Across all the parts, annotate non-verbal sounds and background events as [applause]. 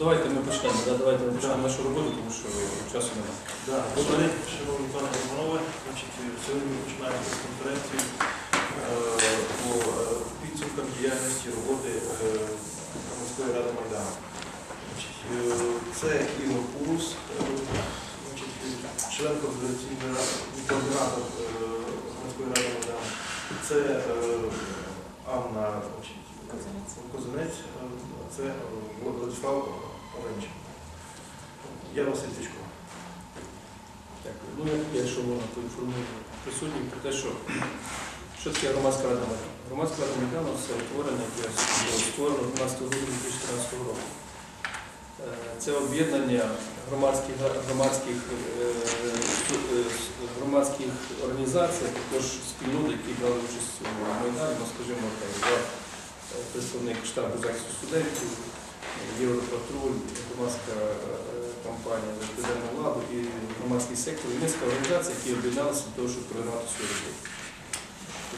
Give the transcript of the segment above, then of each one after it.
давайте ми почнемо. Да, давайте ми почнемо нашу роботу, тому що часу немає. Да, Добрий день, шановні пане Романове. Значить, сьогодні ми починаємо конференцію е, по е, підсумкам діяльності роботи е, громадської ради Майдану. Значить, е, Це Ігор е, значить, член координаційної ради, координатор е, громадської ради Майдану. Це е, Анна значить, Козинець, е, це е, Владислав Оленченко. Я Василь Тичко. Дякую. Ну, якщо можна поінформую присутніх про те, що, що таке громадська рада Майдану. Громадська рада Майдану це утворення, яке було створено 12 грудня 2014 року. Е, Це об'єднання громадських, громадських, е, е, громадських організацій, також спільнот, які брали участь у Майдані, ну, скажімо так, представник штабу захисту студентів, Європатруль, громадська е, компанія за відповідальну владу і громадський сектор, низка організацій, які об'єдналися для того, щоб координувати свою роботу.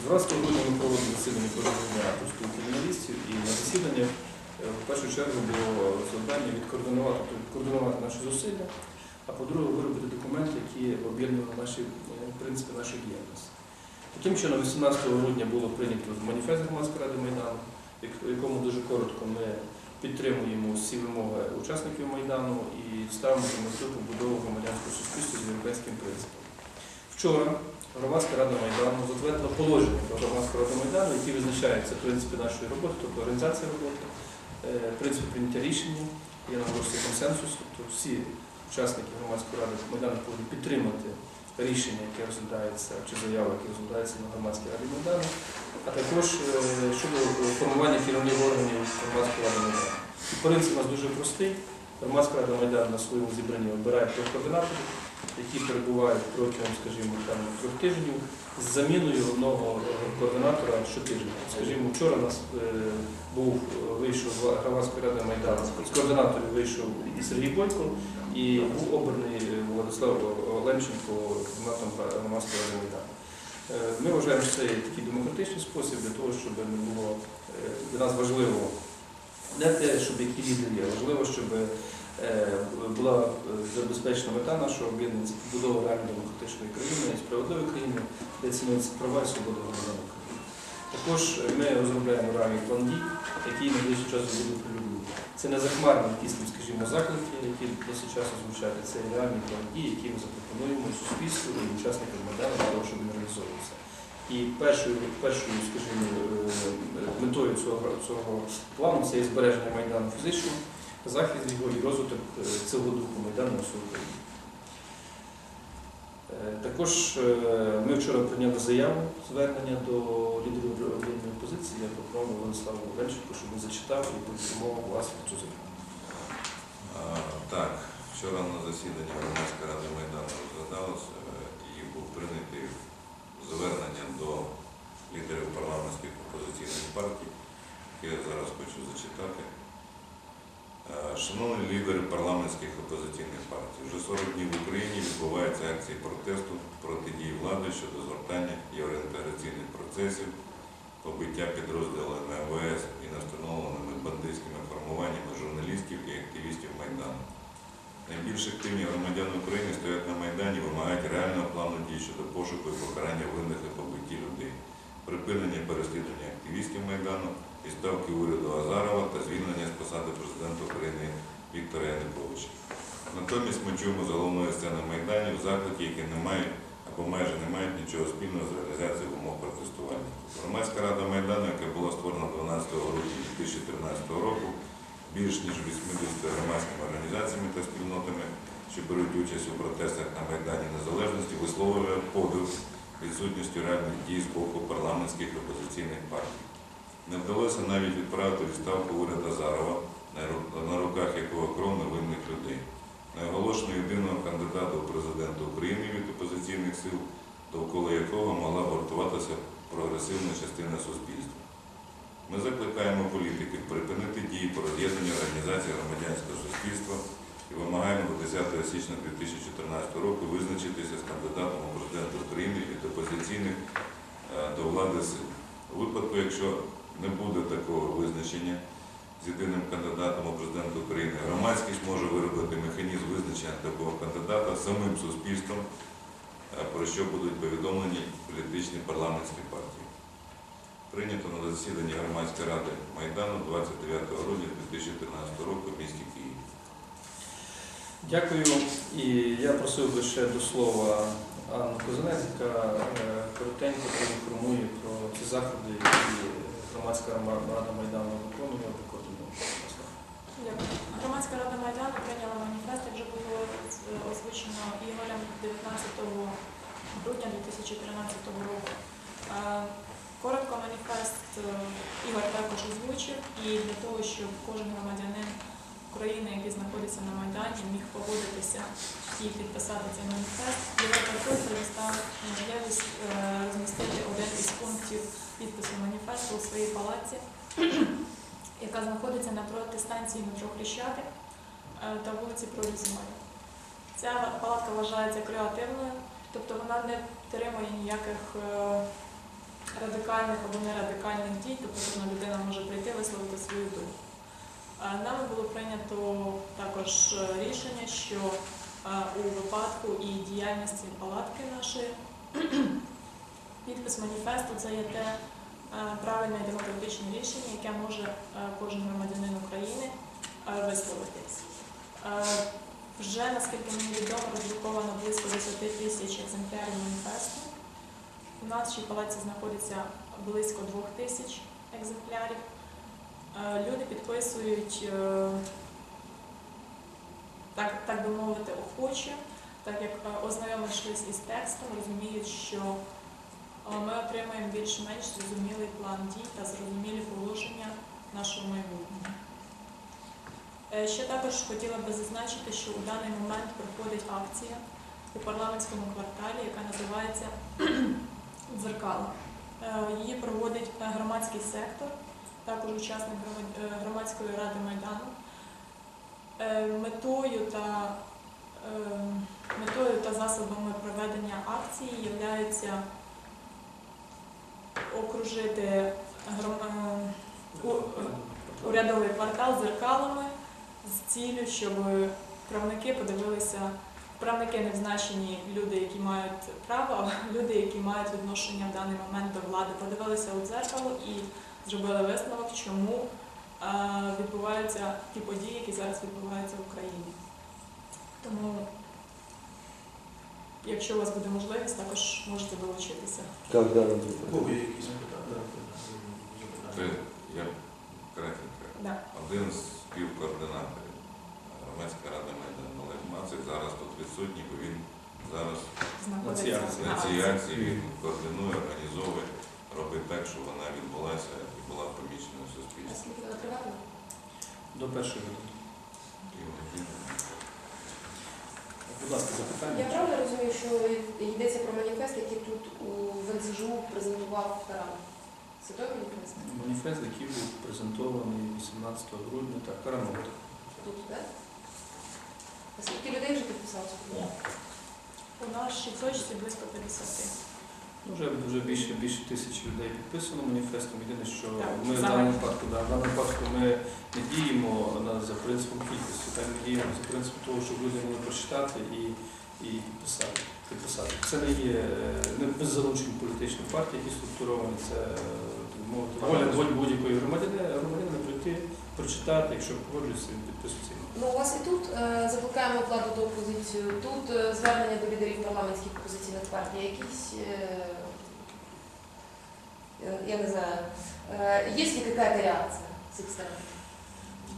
12 грудня ми проводили засідання кожного дня у спілки журналістів, і на засідання е, в першу чергу було завдання відкоординувати, відкоординувати наші зусилля, а по-друге, виробити документи, які об'єднували наші е, принципи нашої діяльності. Таким чином, 18 грудня було прийнято маніфест громадської ради Майдану, в якому дуже коротко ми підтримуємо всі вимоги учасників Майдану і ставимо за мету побудову громадянського суспільства з європейським принципом. Вчора громадська рада Майдану затвердила положення про громадську раду Майдану, які визначаються принципи нашої роботи, тобто організація роботи, е, принципи прийняття рішення, є наголошую консенсус, тобто всі учасники громадської ради Майдану повинні підтримати рішення, яке розглядається, чи заява, яка розглядається на громадській раді Майдану, а також е, щодо формування керівних органів громадської ради Майдану. Принцип у нас дуже простий. Громадська рада Майдану на своєму зібранні обирає трьох координаторів, які перебувають протягом, скажімо, там, трьох тижнів з заміною одного е, координатора щотижня. Скажімо, вчора нас е, був е, вийшов громадської ради Майдану, з координаторів вийшов Сергій Бойко і був обраний Владислав Лемченко координатором громадської ради Майдану. Е, Ми вважаємо, що це є такий демократичний спосіб для того, щоб не було е, для нас важливо не те, щоб які лідери є, важливо, щоб е, була забезпечена мета нашого об'єднання це побудова реально демократичної країни, справедливої країни, де цінуються права і свободи громадян України. Також ми розробляємо реальний план дій, який найближчим часом буде оприлюднений. Це не захмарні якісь, скажімо, заклики, які досить часто звучать, це реальний план дій, який ми запропонуємо суспільству і учасникам Майдану для того, щоб він реалізовувався. І першою, першою скажімо, е, метою цього, цього плану це є збереження Майдану фізичного, захист його і розвиток е, цього духу Майдану всю Україну. Е, Також е, ми вчора прийняли заяву звернення до лідерів опозиції. Владиславу Левченку, щоб він зачитав і поінформував вас про цю заяву. Так, вчора на засіданні громадської ради Майдану розглядалося е, і був прийнятий звернення до лідерів парламентських опозиційних партій, яке я зараз хочу зачитати. Е, Шановні лідери парламентських опозиційних партій, вже 40 днів в Україні відбуваються акції протесту проти дій влади щодо згортання євроінтеграційних процесів, побиття підрозділами МВС і настановленими бандитськими формуваннями журналістів і активістів Майдану. Найбільш активні громадяни України стоять на Майдані, вимагають реального плану дій щодо пошуку і покарання винних у побитті людей, припинення переслідування активістів Майдану, відставки уряду Азарова та звільнення з посади президента України Віктора Януковича. Натомість ми чуємо з головної сцени Майданів заклики, які не мають або майже не мають нічого спільного з реалізацією умов протестування. Громадська рада Майдану, яка була створена 12 грудня 2013 року, більш ніж 80 громадськими організаціями та спільнотами, що беруть участь у протестах на Майдані Незалежності, висловлює подив відсутністю реальних дій з боку парламентських опозиційних партій. Не вдалося навіть відправити відставку уряду Азарова, на на руках якого кров невинних людей. Найголошено єдиного кандидата у президента України від опозиційних сил, довкола якого могла гуртуватися прогресивна частина суспільства. Ми закликаємо політиків припинити дії по роз'єднанню організації громадянського суспільства і вимагаємо до 10 січня 2014 року визначитися з кандидатом у президента України від опозиційних е, до влади сил. У випадку, якщо не буде такого визначення, з єдиним кандидатом у президента України. Громадськість може виробити механізм визначення такого кандидата самим суспільством, е, про що будуть повідомлені політичні парламентські партії. Прийнято на засіданні громадської ради Майдану 29 грудня 2013 року в місті Києві. Дякую. І я просив би ще до слова Анну Козинець, яка е, коротенько проінформує про ці заходи, які громадська рада Майдану виконує. Громадська рада Майдану прийняла маніфест, як вже було е, озвучено Ігорем 19 грудня 2013 року. Е, Коротко маніфест е, Ігор також озвучив і для того, щоб кожен громадянин України, який знаходиться на Майдані, міг погодитися і підписати цей маніфест, Європаркур предоставив можливість е, розмістити один із пунктів підпису маніфесту у своїй палаці яка знаходиться напроти станції метро Хрещатик е, та вулиці Прорізної. Ця палатка вважається креативною, тобто вона не підтримує ніяких е, радикальних або нерадикальних дій, тобто кожна людина може прийти висловити свою думку. Е, Нами було прийнято також рішення, що у випадку і діяльності палатки нашої [clears throat] підпис маніфесту це є те, правильне демократичне рішення, яке може е, кожен громадянин України е, висловитись. Е, Вже, наскільки мені відомо, роздруковано близько 10 тисяч екземплярів маніфесту. У нашій палаці знаходиться близько 2 тисяч екземплярів. Е, Люди підписують, е, так, так би мовити, охоче, так як е, ознайомившись із текстом, розуміють, що е, ми отримаємо більш-менш зрозумілий план дій та зрозумілі положення нашого майбутнього. Е, Ще також хотіла би зазначити, що у даний момент проходить акція у парламентському кварталі, яка називається Дзеркала. Е, Її проводить громадський сектор, також учасник е, громадської ради Майдану. Метою та, метою та засобами проведення акції є окружити урядовий квартал зеркалами з ціллю, щоб правники подивилися, правники не взначені люди, які мають право, а люди, які мають відношення в даний момент до влади, подивилися у дзеркало і зробили висновок, чому відбуваються ті події, які зараз відбуваються в Україні. Тому, якщо у вас буде можливість, також можете долучитися. У кого є якісь питання? Це я кратенько. Да. Один з співкоординаторів громадської ради Майдану Олег Мацик зараз тут відсутній, бо він зараз Знаходиться На цій акції. він координує, організовує, робить так, щоб вона відбулася і була помічена в суспільстві. До першої години. І він- Будь ласка, Я запитання. правильно розумію, що йдеться про маніфест, який тут у ВНСЖУ презентував Таран? Це той маніфест? Маніфест, який був презентований 18 грудня, так, Карановка. Тут, так? А скільки людей вже підписалося? У нашій точці близько 50. Ну, Вже, вже більше, більше тисячі людей підписано маніфестом. Єдине, що Так, ми в даному випадку, да, в даному випадку ми не діємо на, за принципом кількості, так ми діємо за принципом того, щоб люди могли прочитати і, і підписати. підписати. Це не є не без залучень політичних партій, які структуровані. Це е, воля будь-якої громадянина, громадянина прийти, прочитати, якщо погоджується, він підписується. Ну, у вас і тут е, закликаємо владу до опозицію, тут е, звернення до лідерів парламентських опозиційних партій, якісь, я не знаю, е, є ли какая-то реакция з їх сторони?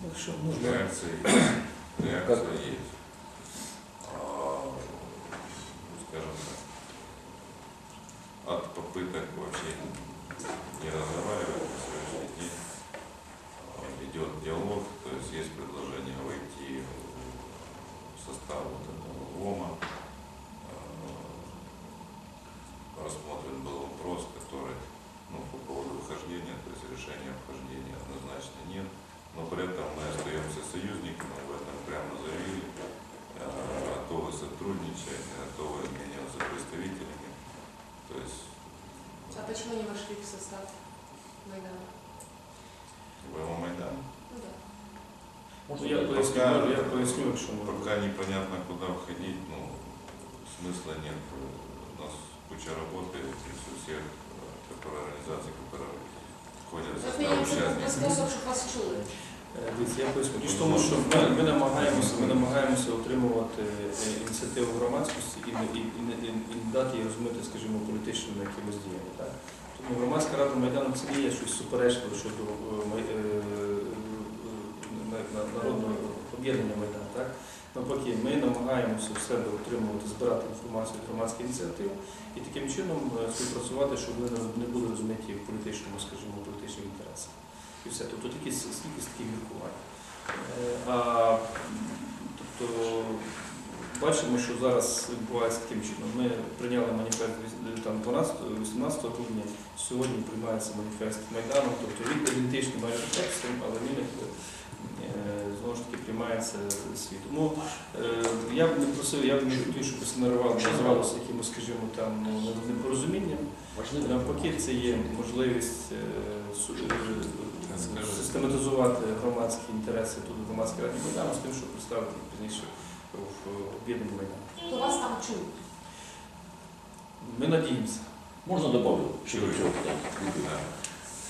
Якщо можна. Реакция есть. Реакция есть. Ну, я поясню, Пока- я поясню, якщо можна. Пока непонятно, куда входить, ну, смысла нет. У нас куча работы из всех э, которые организаций, которые входят в Це состав мені участников. спосіб, щоб вас чули. Е, Дивіться, я поясню. Річ в тому, що ми, ми намагаємося, ми намагаємося отримувати е, ініціативу громадськості і, не- і, і, не- і, і не дати її розмити, скажімо, політичними якимись діями. Так? Тому громадська рада Майдану це не є щось суперечливе щодо е, май- е, на- на- народного об'єднання Майдану. Так? Навпаки, ми намагаємося в себе отримувати, збирати інформацію від громадських ініціатив і таким чином е, співпрацювати, щоб вони не- були розмиті в політичному, скажімо, політичних інтересах. І все. Тобто такі скільки таких міркувань. Е, тобто бачимо, що зараз відбувається таким чином. Ми прийняли маніфест 12-18 грудня, сьогодні приймається маніфест Майдану, тобто ідентичний майже текстом, але він е, знову ж таки приймається світ. Тому е, я б не просив, я б не хотів, щоб це називалося якимось, скажімо, там ну, непорозумінням. Навпаки, це є можливість е, е, систематизувати громадські інтереси тут в громадській раді Майдану з тим, щоб представити їх пізніше в об'єднанні Майдану. То вас там чують. Ми надіємося. Можна додати щодо цього питання?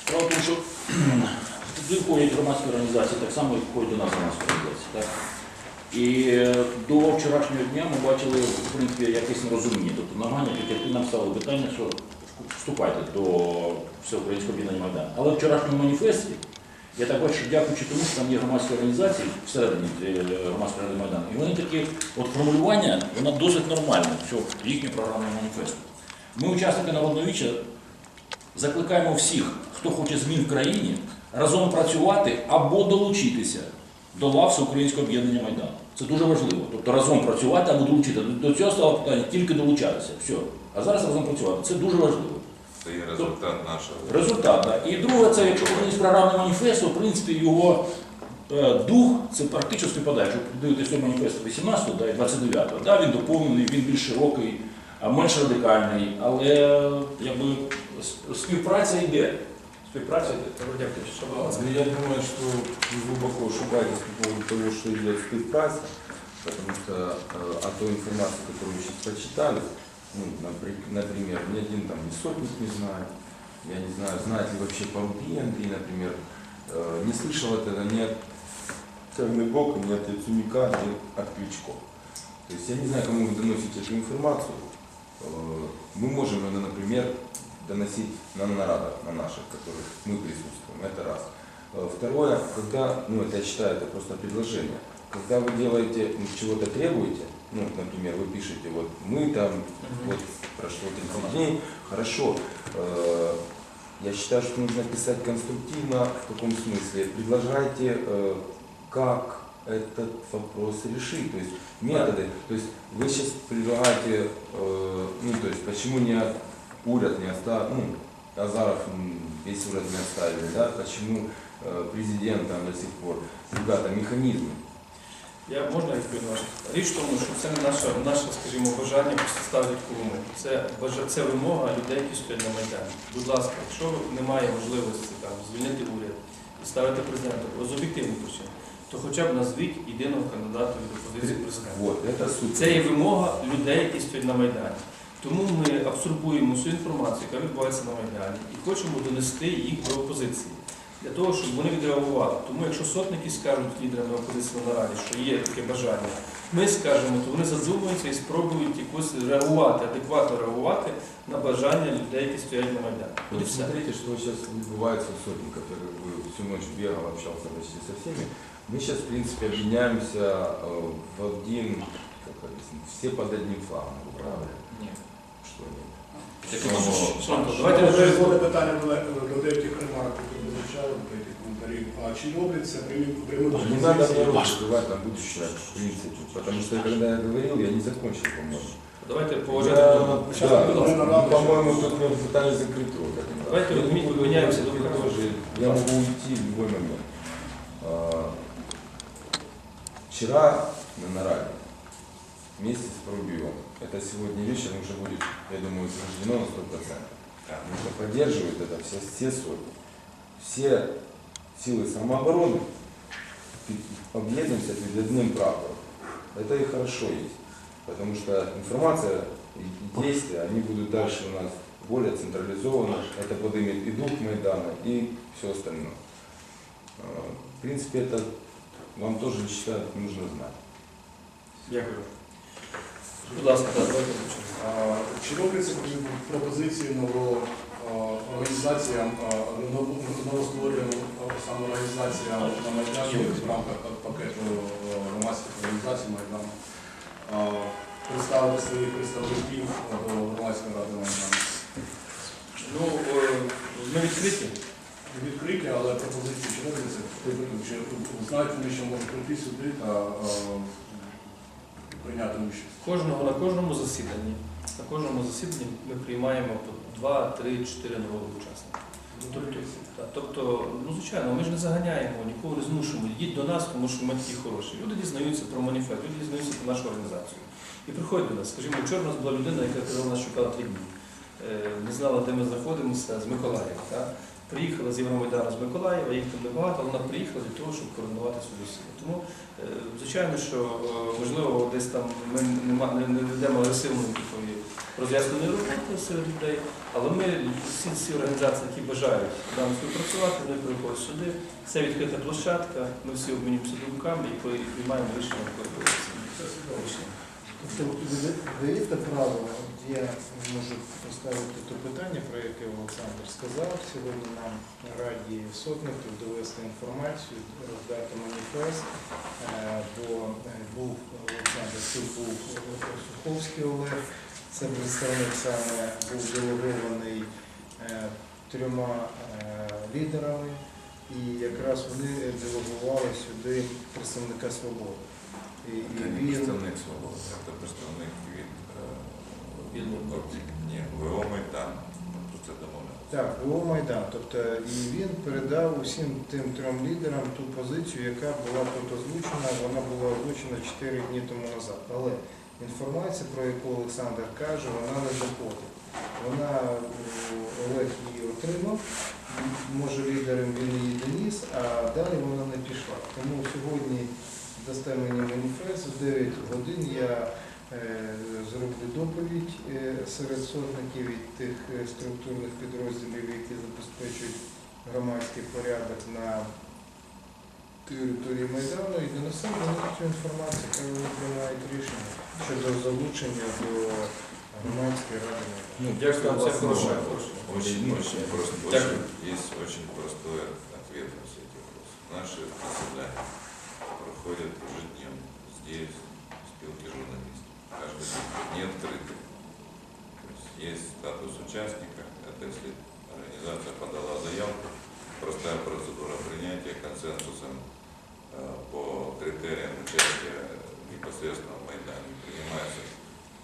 Справа в тому, що туди входять громадські організації, так само і входять до нас громадські організації. Так? І е, до вчорашнього дня ми бачили в принципі, якесь нерозуміння. Тобто намагання підійти нам ставили питання, що вступайте до всеукраїнського об'єднання Майдану. Але в вчорашньому маніфесті я так бачу, дякуючи тому, що там є громадські організації всередині е, громадської ради Майдану. І вони такі, от формулювання, воно досить нормальне, що їхнє програмне маніфесту. Ми, учасники народного віча, закликаємо всіх, хто хоче змін в країні, разом працювати або долучитися до лав Всеукраїнського об'єднання Майдану. Це дуже важливо. Тобто разом працювати або долучитися. До цього стало питання тільки долучатися. Все. А зараз разом працювати. Це дуже важливо. Це є результат нашого. Результат. Да. І друге, це якщо подивитися програмне маніфесто, в принципі, його е, дух це практично співпадає. Якщо дивитися цей маніфест 18 да, і 29 да, він доповнений, він більш широкий, а менш радикальний, але якби співпраця йде. Співпраця йде. Дякую, що. Ну, Я думаю, что вы глубоко ошибаетесь по поводу того, что идет спецпраця, потому что э, о той информации, которую вы сейчас прочитали, ну, напри- например, ни один там ни сотник не знает, я не знаю, знает ли вообще Порубий Андрей, например, э, не слышал этого ни от Тернебока, ни от Яцумика, ни от Кличко. То есть я не знаю, кому вы доносите эту информацию. Э, Мы можем например, доносить на нарадах, на наших, которых мы присутствуем. Это раз. Э, Второе, когда, ну это я считаю, это просто предложение. Когда вы делаете, ну, чего-то требуете, ну, например, вы пишете, вот мы там, вот прошло 30 дней, хорошо. Э, Я считаю, что нужно писать конструктивно, в каком смысле. Предложайте, э, как этот вопрос решить, то есть методы. То есть вы сейчас предлагаете, э, ну, то есть почему не уряд не оставил, ну, Азаров м, весь уряд не оставили, да, почему э, президент там до сих пор. Ребята, механизмы. Я можна відповідь на ваше? Річ в тому, що це не наше, наше, скажімо, бажання ставити таку вимогу. Це, бажа- це вимога людей, які стоять на Майдані. Будь ласка, якщо немає можливості там, звільнити уряд і ставити президента з об'єктивних причин, то хоча б назвіть єдиного кандидата від опозиції президента. Вот, это суть. Це є вимога людей, які стоять на Майдані. Тому ми абсорбуємо всю інформацію, яка відбувається на Майдані, і хочемо донести їх до опозиції. Для того, щоб вони відреагували. Тому якщо сотники скажуть лідерам опозиції на нараді, що є таке бажання, ми скажемо, то вони задумаються і спробують якось реагувати, адекватно реагувати на бажання людей, які стоять на Майдані. От і Вот все. смотрите, что сейчас відбувається у сотников. Я как бы всю ночь бегал, общался почти со всеми. Мы сейчас, в принципе, объединяемся э, в один, как говорится, все под одним флагом. Правильно? Ні. Что нет? Шановні, Давайте давайте вже згоди питання до, до деяких ремарок, які ви звучали, до деяких коментарів. А чи роблять це прямі прямі Не надо мне рот закрывать на будущее, в принципе. Потому что когда я говорил, я не закончил, по-моему. давайте Я, поважати. один да, одного. ну, по-моему, тут мы пытались закрыть рот. Давайте Я вот не буду меняемся говорить, друг на друга. тоже, Я могу уйти в любой момент. А, Вчера на нараде вместе с Порубием, это сегодня вечером уже будет, я думаю, утверждено на 100%. Нужно поддерживать это все, все сотни. Все силы самообороны объедемся перед одним прапором. Это и хорошо есть. Потому что информация и действия, они будут дальше у нас более централизованно. Это поднимет и дух Майдана, и все остальное. Э, В принципе, это вам тоже, я считаю, нужно знать. Дякую. Будь ласка, так, давайте Чи робляться пропозиції організаціям, новоствореним самоорганізаціям на Майдані в рамках пакету громадських організацій Майдану представити своїх представників до громадської ради Майдану? Ну, е, ми відкриті. Відкриті, але пропозиції чи робляться? Вони, що можуть прийти сюди та прийняти участь? Кожного на кожному засіданні. На кожному засіданні ми приймаємо по 2, 3, 4 нових учасника. Тобто, так, тобто, ну звичайно, ми ж не заганяємо, нікого не змушуємо. Йдіть до нас, тому що ми такі хороші. Люди дізнаються про маніфест, люди дізнаються про нашу організацію. І приходять до нас. Скажімо, вчора у нас була людина, яка казала, нас шукала три дні. Не знала, де ми знаходимося з Миколаєва. Приїхала з Євромайдану з Миколаєва, їх там небагато, але вона приїхала для того, щоб координувати цю засіду. Тому, е, звичайно, що е, можливо десь там ми не, ведемо агресивної такої роз'ясненої роботи серед людей, але ми всі ці організації, які бажають нам співпрацювати, вони приходять сюди. Це відкрита площадка, ми всі обмінюємося думками і приймаємо рішення. Тобто право, от я можу поставити те питання, про яке Олександр сказав. Сьогодні нам раді сотників довести інформацію, роздати маніфест, Е, бо е, був Олександр, тут був Суховський Олег, це представник саме був делегований е, трьома лідерами, і якраз вони делегували сюди представника свободи. І, і він представник свободи, це представник від ні, ВО Майдан. Про це домовляли. Так, ВО Майдан. Тобто і він передав усім тим трьом лідерам ту позицію, яка була тут озвучена, вона була озвучена 4 дні тому назад. Але інформація, про яку Олександр каже, вона не доходить. Вона е, Олег її отримав, може лідером він її доніс, а далі вона не пішла. Тому сьогодні дасте мені маніфест, в 9 годин я зроблю доповідь е, серед сотників від тих е, структурних підрозділів, які забезпечують громадський порядок на території Майдану і донесемо до них цю інформацію, коли вони приймають рішення щодо залучення до громадської ради. Ну, Дякую, це хороше. Очень, очень просто. Очень, есть очень простой ответ на все эти вопросы. Наши заседания проходят ежедневно. Здесь в спилке журналистов. Каждый. Не открыты. То есть есть статус участника. Это если организация подала заявку. Простая процедура принятия консенсусом э, по критериям участия непосредственно в Майдане. Принимается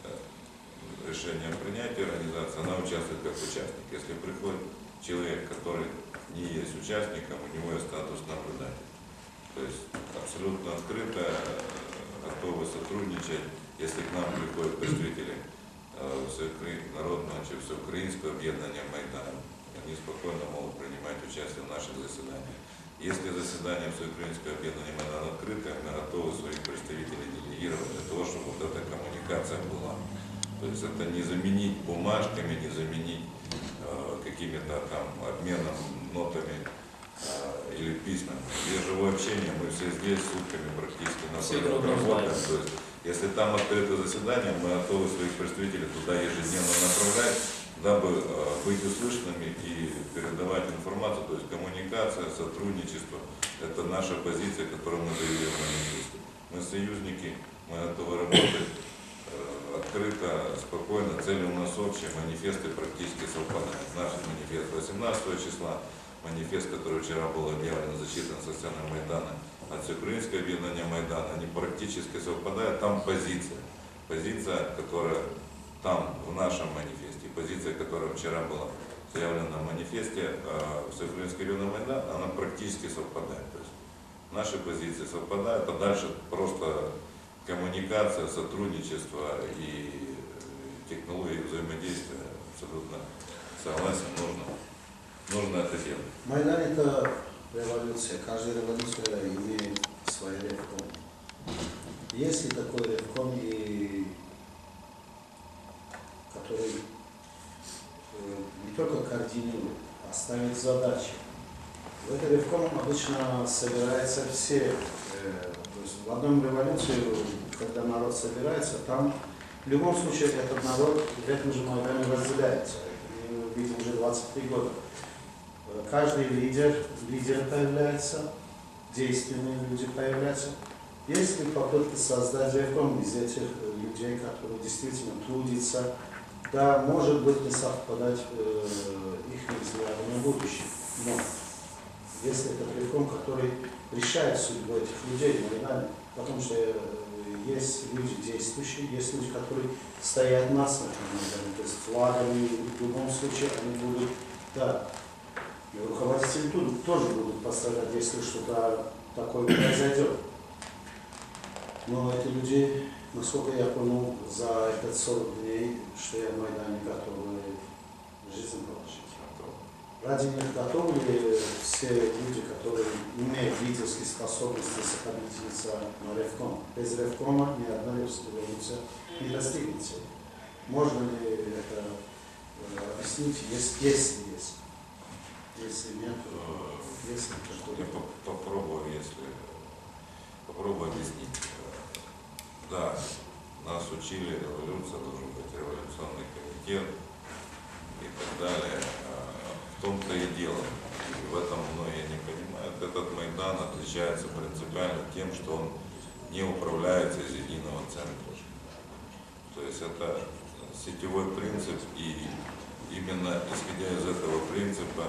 э, решение принятия организации, она участвует как участник. Если приходит человек, который не есть участником, у него есть статус наблюдателя. То есть абсолютно открыто, э, готовы сотрудничать. Если к нам приходят представители э, народного чи всеукраинского объединения Майдана, они спокойно могут принимать участие в наших заседаниях. Если заседание всеукраинского объединения Майдана открытое, мы готовы своих представителей делегировать для того, чтобы вот эта коммуникация была. То есть это не заменить бумажками, не заменить э, какими-то там обменом нотами э, или письмами. Есть живое общение, мы все здесь сутками практически на работаем. То есть, если там открыто заседание, мы готовы своих представителей туда ежедневно направлять, дабы э, быть услышанными и передавать информацию, то есть коммуникация, сотрудничество, это наша позиция, которую мы заявили в манифесте. Мы союзники, мы готовы работать э, открыто, спокойно, цели у нас общие, манифесты практически совпадают. Наш манифест 18 числа, манифест, который вчера был объявлен, зачитан со сцены Майдана, от Всеукраинского объединения Майдана, они практически совпадают, там позиция. Позиция, которая там в нашем манифесте, позиция, которая вчера была заявлена в манифесте э, Всеукраинского района Майдана, она практически совпадает. То есть наши позиции совпадают, а дальше просто коммуникация, сотрудничество и технологии взаимодействия абсолютно согласен, нужно, нужно это делать. Майдан это революция. Каждая революция имеет свои ревком. Есть ли такой ревком, и, который э, не только координирует, а ставит задачи. В этот ревком обычно собираются все. э, то есть в одном революции, когда народ собирается, там в любом случае этот народ в этом же Майдане разделяется. Мы видим уже 23 года. Каждый лидер, лидер появляется, действенные люди появляются. Есть ли попытка создать ревком из этих людей, которые действительно трудятся, да, может быть, не совпадать э, их взгляды на будущее. Но если это ревком, который решает судьбу этих людей, на Майдане, потому что э, есть люди действующие, есть люди, которые стоят насмерть то есть флагами, в любом случае они будут, да, и руководители тут тоже будут пострадать, если что-то такое произойдет. Но эти люди, насколько я понял, за этот 40 дней, что я в Майдане готовы жизнь положить. Ради них готовы ли все люди, которые имеют лидерские способности сохраниться на ревком? Без ревкома ни одна революция не достигнет цели. Можно ли это э, объяснить, если, есть? Если нет, то если Я по- попробую, если попробую объяснить. Да, нас учили, революция должен быть революционный комитет и так далее. А В том-то и дело. И в этом многие не понимают. Этот Майдан отличается принципиально тем, что он не управляется из единого центра. То есть это сетевой принцип, и именно исходя из этого принципа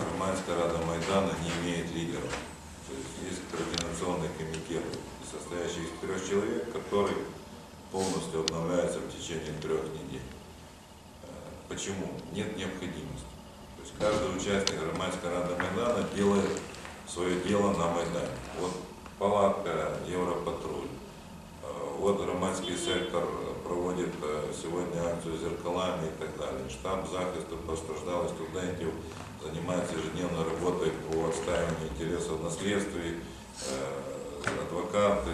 Армянская Рада Майдана не имеет лидеров. То есть есть координационный комитет, состоящий из трех человек, который полностью обновляется в течение трех недель. Э, Почему? Нет необходимости. То есть каждый участник Армянской Рады Майдана делает свое дело на Майдане. Вот палатка, Европатруль, э, вот Романский сектор проводит э, сегодня акцию зеркалами и так далее. Штаб захисту постраждалых студентов занимается ежедневной работой по отстаиванию интересов наследствий, э, адвокаты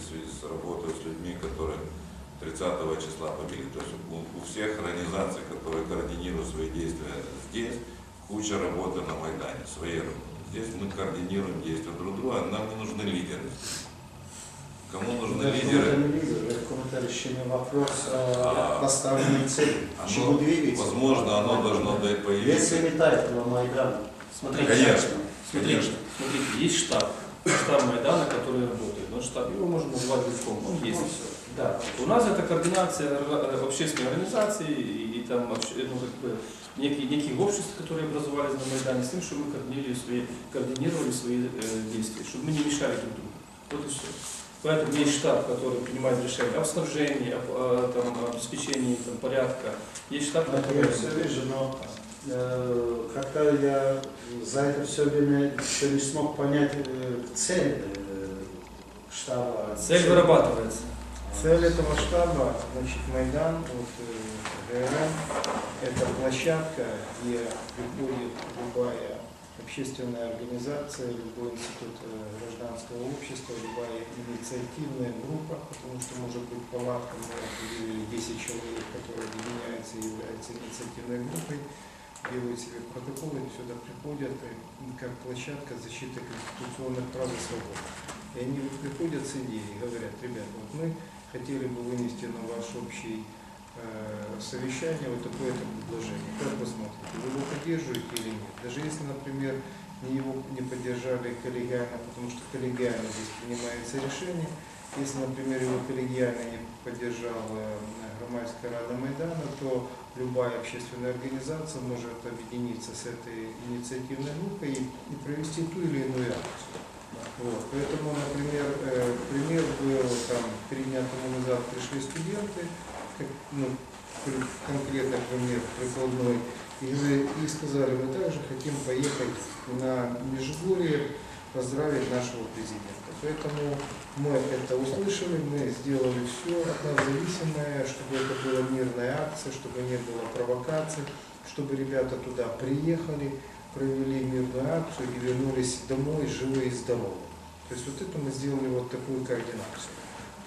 с работой с людьми, которые 30 числа побили. То есть у, всех организаций, которые координируют свои действия здесь, куча работы на Майдане, своей работы. Здесь мы координируем действия друг друга, нам не нужны лидеры. Кому нужны Ревком лидеры? это не лидер, ревком это решение вопроса А, поставленной цели. К чему Оно, двигаться? возможно, оно должно да и Если появиться. метает на Майдан, Смотрите, Конечно. смотрите, смотрите, есть штаб, штаб Майдана, который работает. Но штаб, его можно назвать ревком, он есть и все. Да. У нас это координация ор- общественной организации и, и там ну, как бы, некие, некие общества, которые образовались на Майдане, с тем, чтобы мы координировали свои, координировали свои э, действия, чтобы мы не мешали друг другу. Вот и все. Поэтому есть штаб, который принимает решения об снабжении, об э, там, обеспечении там, порядка. Есть штаб, который... я все вижу, но э, как-то я за это все время еще не смог понять э, цель э, штаба. Цель вырабатывается. Цель этого штаба, значит, Майдан, вот э, ГРМ, это площадка, где приходит любая общественная организация, любой институт э, гражданского общества, любая инициативная группа, потому что может быть палатка, быть 10 человек, которые объединяются и являются инициативной группой, делают себе протоколы, сюда приходят э, как площадка защиты конституционных прав и свобод. И они приходят с идеей и говорят, ребята, вот мы хотели бы вынести на ваш общий совещание вот такое-то предложение. Как вы смотрите, вы его поддерживаете или нет? Даже если, например, не его не поддержали коллегиально, потому что коллегиально здесь принимается решение, если, например, его коллегиально не поддержала э, Громадская Рада Майдана, то любая общественная организация может объединиться с этой инициативной группой и, и провести ту или иную акцию. Вот. Поэтому, например, э, пример был, там, три дня тому назад пришли студенты, ну, конкретно пример прикладной, и, и сказали, мы также хотим поехать на Межгорье поздравить нашего президента. Поэтому мы это услышали, мы сделали все от нас зависимое, чтобы это была мирная акция, чтобы не было провокаций, чтобы ребята туда приехали, провели мирную акцию и вернулись домой живые и здоровые. То есть вот это мы сделали вот такую координацию.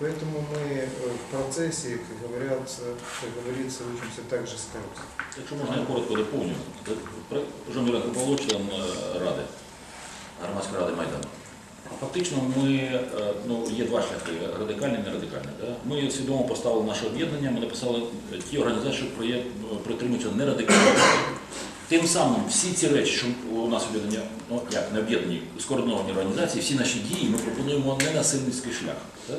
Поэтому мы э, в процессе, как, говорят, э, как говорится, учимся также с коррупцией. Якщо можна, я коротко доповню. Жоміленко Павло, член е, Ради, громадської ради Майдану. Фактично, ми, е, ну, є два шляхи, радикальний і нерадикальний. Да? Ми свідомо поставили наше об'єднання, ми написали е, ті організації, що проє- притримуються нерадикальних. Тим самим всі ці речі, що у нас об'єднання, ну як не об'єднані, скоординовані організації, всі наші дії ми пропонуємо не насильницький шлях. Да?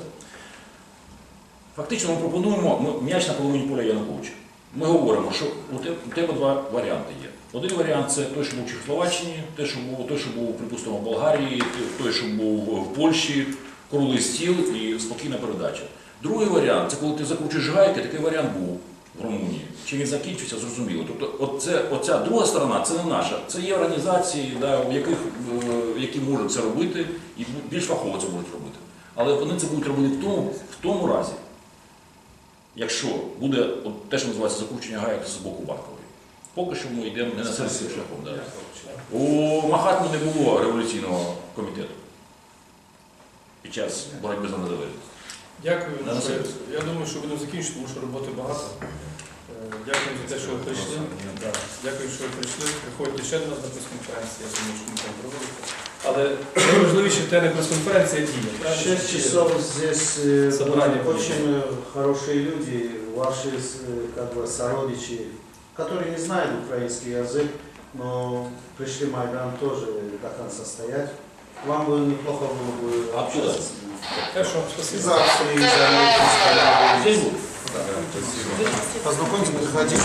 Фактично ми пропонуємо ми, м'яч на половині поля Януковича. Ми говоримо, що у те- у тебе два варіанти є. Один варіант це той, що був у Чехословаччині, той, що був, той, що був, припустимо, в Болгарії, той, що був в Польщі, круглий стіл і спокійна передача. Другий варіант це коли ти закручуєш гайки, такий варіант був в Румунії. Чи він закінчився, зрозуміло. Тобто, оце, оця друга сторона це не наша. Це є організації, да, в яких, е, які можуть це робити, і більш фахово це будуть робити. Але вони це будуть робити в тому, в тому разі, якщо буде от те, що називається закручення гаяк з боку банкової. Поки що ми йдемо не насильницьким шляхом. Да. У Махатмі не було революційного комітету під час боротьби за незалежність. Дякую. На. Я думаю, що будемо закінчити, тому що роботи багато. Е, Дякую за те, що ви прийшли. Дякую, що ви прийшли. Приходьте ще до нас на прес-конференцію, я думаю, що ми там проводите. Але найважливіше те не прес-конференція, а дія. правильно? Шесть часов здесь э, Собрание были очень э, хорошие люди, ваши э, как бы сородичи, которые не знают украинский язык, но пришли в Майдан тоже до конца стоять. Вам бы неплохо было бы Абсолютно. общаться. Хорошо, спасибо. За Австрией, за Америкой, Здесь був. Так, спасибо. Познакомьтесь, приходите.